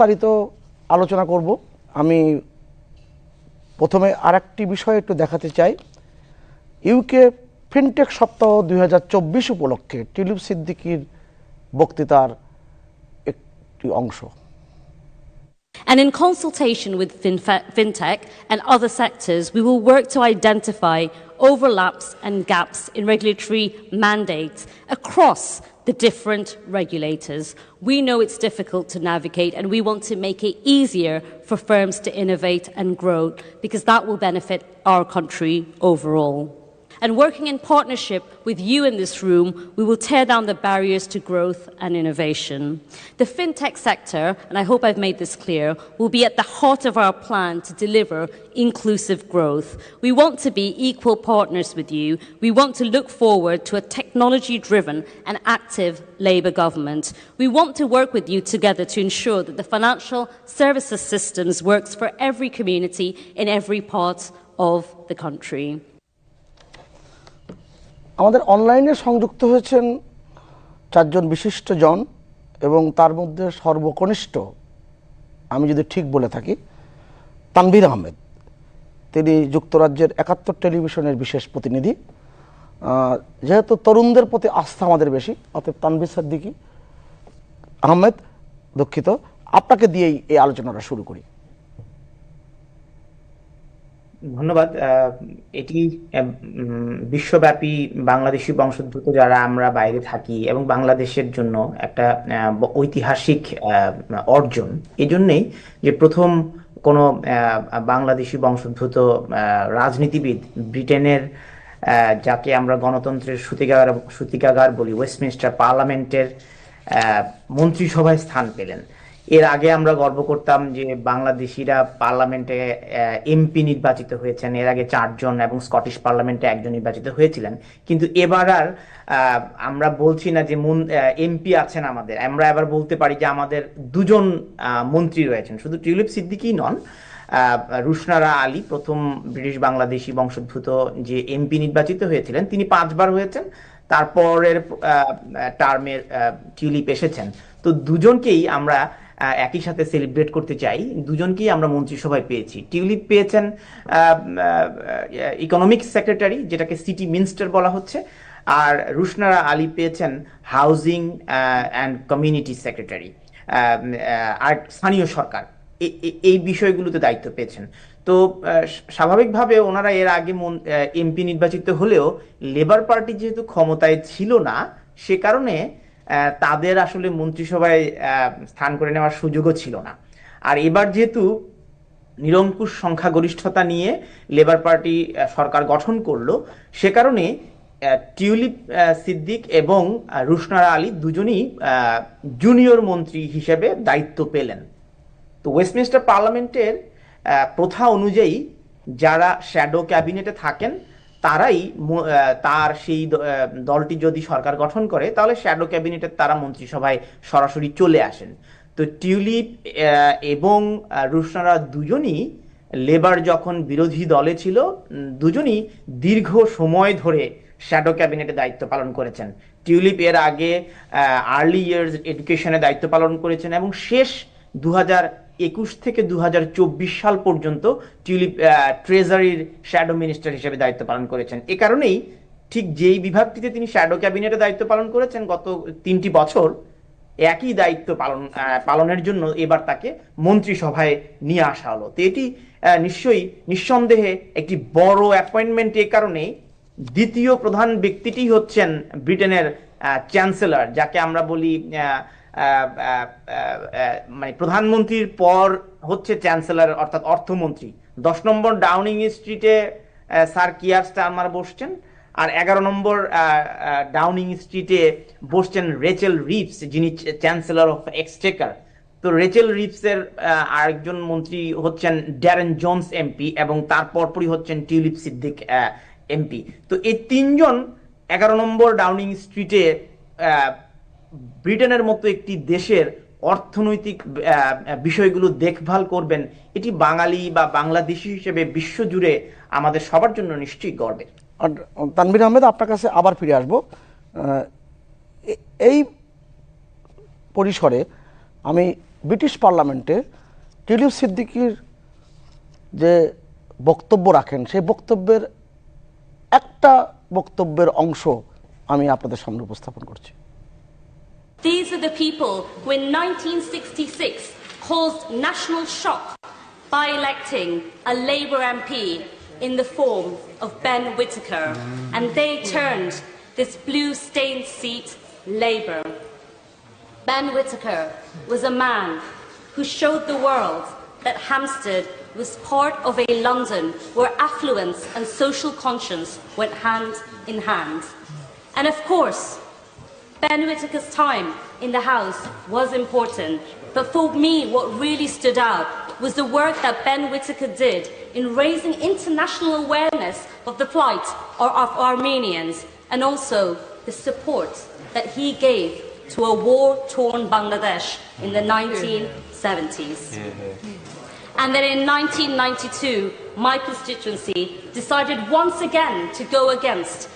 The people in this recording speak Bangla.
বিস্তারিত আলোচনা করব আমি প্রথমে আর একটি বিষয় একটু দেখাতে চাই ইউকে ফিনটেক সপ্তাহ দুই হাজার উপলক্ষে টিলুপ সিদ্দিকির বক্তৃতার একটি অংশ And in consultation with FinTech and other sectors, we will work to identify overlaps and gaps in regulatory mandates across the different regulators. We know it's difficult to navigate and we want to make it easier for firms to innovate and grow because that will benefit our country overall. And working in partnership with you in this room, we will tear down the barriers to growth and innovation. The fintech sector, and I hope I've made this clear, will be at the heart of our plan to deliver inclusive growth. We want to be equal partners with you. We want to look forward to a technology driven and active Labour government. We want to work with you together to ensure that the financial services systems works for every community in every part of the country. আমাদের অনলাইনে সংযুক্ত হয়েছেন চারজন বিশিষ্ট জন এবং তার মধ্যে সর্বকনিষ্ঠ, আমি যদি ঠিক বলে থাকি, তানভীর আহমেদ। তিনি যুক্তরাজ্যের একাত্তর টেলিভিশনের বিশেষ প্রতিনিধি। যেহেতু তরুণদের প্রতি আস্থা আমাদের বেশি, অতএব তানভীর সিদ্দিকী আহমেদ দুঃখিত। আপনাকে দিয়েই এই আলোচনাটা শুরু করি। ধন্যবাদ। এটি বিশ্বব্যাপী বাংলাদেশি বংশোদ্ভূত যারা আমরা বাইরে থাকি এবং বাংলাদেশের জন্য একটা ঐতিহাসিক অর্জন। এজন্যই যে প্রথম কোনো বাংলাদেশি বংশোদ্ভূত রাজনীতিবিদ ব্রিটেনের যাকে আমরা গণতন্ত্রের সূতিকাগার সূতিকাগার বলি ওয়েস্টমিনস্টার পার্লামেন্টের মন্ত্রিসভায় স্থান পেলেন। এর আগে আমরা গর্ব করতাম যে বাংলাদেশিরা পার্লামেন্টে এমপি নির্বাচিত হয়েছেন। এর আগে চারজন এবং স্কটিশ পার্লামেন্টে একজন নির্বাচিত হয়েছিলেন। কিন্তু এবার আর আমরা বলছি না যে এমপি আছেন আমাদের। আমরা এবার বলতে পারি যে আমাদের দুজন মন্ত্রী রয়েছেন। শুধু টিউলিপ সিদ্দিকী নন রুশনারা আলী, প্রথম ব্রিটিশ বাংলাদেশি বংশোদ্ভূত যে এমপি নির্বাচিত হয়েছিলেন, তিনি পাঁচবার হয়েছেন। তারপরের টার্মের টিউলিপ এসেছেন। তো দুজনকেই আমরা একই সাথে সেলিব্রেট করতে চাই। দুজনকেই আমরা মন্ত্রিসভায় পেয়েছি। টিউলিপ পেয়েছেন ইকোনমিক সেক্রেটারি যেটাকে সিটি মিনিস্টার বলা হচ্ছে। আর রুশনারা আলী পেয়েছেন হাউজিং অ্যান্ড কমিউনিটি সেক্রেটারি আর স্থানীয় সরকার। এই বিষয়গুলোতে দায়িত্ব পেয়েছেন। তো স্বাভাবিকভাবে ওনারা এর আগে এমপি নির্বাচিত হলেও লেবার পার্টি যেহেতু ক্ষমতায় ছিল না, সে কারণে তাদের আসলে মন্ত্রিসভায় স্থান করে নেওয়ার সুযোগও ছিল না। আর এবার যেহেতু নিরঙ্কুশ সংখ্যাগরিষ্ঠতা নিয়ে লেবার পার্টি সরকার গঠন করল, সে কারণে টিউলিপ সিদ্দিক এবং রুশনারা আলী দুজনই জুনিয়র মন্ত্রী হিসেবে দায়িত্ব পেলেন। তো ওয়েস্টমিনস্টার পার্লামেন্টের প্রথা অনুযায়ী যারা শ্যাডো ক্যাবিনেটে থাকেন তারাই তার সেই দলটি যদি সরকার গঠন করে, তাহলে শ্যাডো ক্যাবিনেটের তারা মন্ত্রিসভায় সরাসরি চলে আসেন। তো টিউলিপ এবং রুশনারা দুজনই লেবার যখন বিরোধী দলে ছিল দুজনই দীর্ঘ সময় ধরে শ্যাডো ক্যাবিনেটে দায়িত্ব পালন করেছেন। টিউলিপ এর আগে আর্লি ইয়ার্স এডুকেশনে দায়িত্ব পালন করেছেন, এবং শেষ দু হাজার একুশ থেকে দু হাজার চব্বিশ সাল পর্যন্ত টিউলিপ ট্রেজারির শ্যাডো মিনিস্টার হিসেবে দায়িত্ব পালন করেছেন। এ কারণেই ঠিক যেই বিভাগটিতে তিনি শ্যাডো ক্যাবিনেটে দায়িত্ব পালন করেছেন গত তিনটি বছর একই দায়িত্ব পালন পালনের জন্য এবার তাকে মন্ত্রিসভায় নিয়ে আসা হলো। তো এটি নিশ্চয়ই নিঃসন্দেহে একটি বড় অ্যাপয়েন্টমেন্ট এ কারণে দ্বিতীয় প্রধান ব্যক্তিটি হচ্ছেন ব্রিটেনের চ্যান্সেলর যাকে আমরা বলি আহ, মানে প্রধানমন্ত্রীর পর হচ্ছে চ্যান্সেলর অর্থাৎ অর্থমন্ত্রী। দশ নম্বর ডাউনিং স্ট্রিটে স্যার কিয়ার স্টারমার বসছেন আর এগারো নম্বর ডাউনিং স্ট্রিটে বসছেন রেচেল রিপস যিনি চ্যান্সেলর অফ এক্সটেকার। তো রেচেল রিপসের আরেকজন মন্ত্রী হচ্ছেন ড্যারেন জোনস এমপি এবং তার পরপরই হচ্ছেন টিউলিপ সিদ্দিক এমপি। তো এই তিনজন এগারো নম্বর ডাউনিং স্ট্রিটে ব্রিটেনের মতো একটি দেশের অর্থনৈতিক বিষয়গুলো দেখভাল করবেন, এটি বাঙালি বা বাংলাদেশি হিসেবে বিশ্বজুড়ে আমাদের সবার জন্য নিশ্চয়ই গর্বের। আর তানভীর আহমেদ, আপনার কাছে আবার ফিরে আসব। এই পরিসরে আমি ব্রিটিশ পার্লামেন্টে টিলিপ সিদ্দিকির যে বক্তব্য রাখেন, সেই বক্তব্যের একটা বক্তব্যের অংশ আমি আপনাদের সামনে উপস্থাপন করছি। These are the people who in 1966 caused national shock by electing a Labour MP in the form of Ben Whittaker, and they turned this blue stained seat Labour. Ben Whittaker was a man who showed the world that Hampstead was part of a London where affluence and social conscience went hand in hand. And of course, Ben Whitaker's time in the House was important, but for me, what really stood out was the work that Ben Whitaker did in raising international awareness of the plight of of Armenians and also the support that he gave to a war-torn Bangladesh in the 1970s. And then in 1992, my constituency decided once again to go against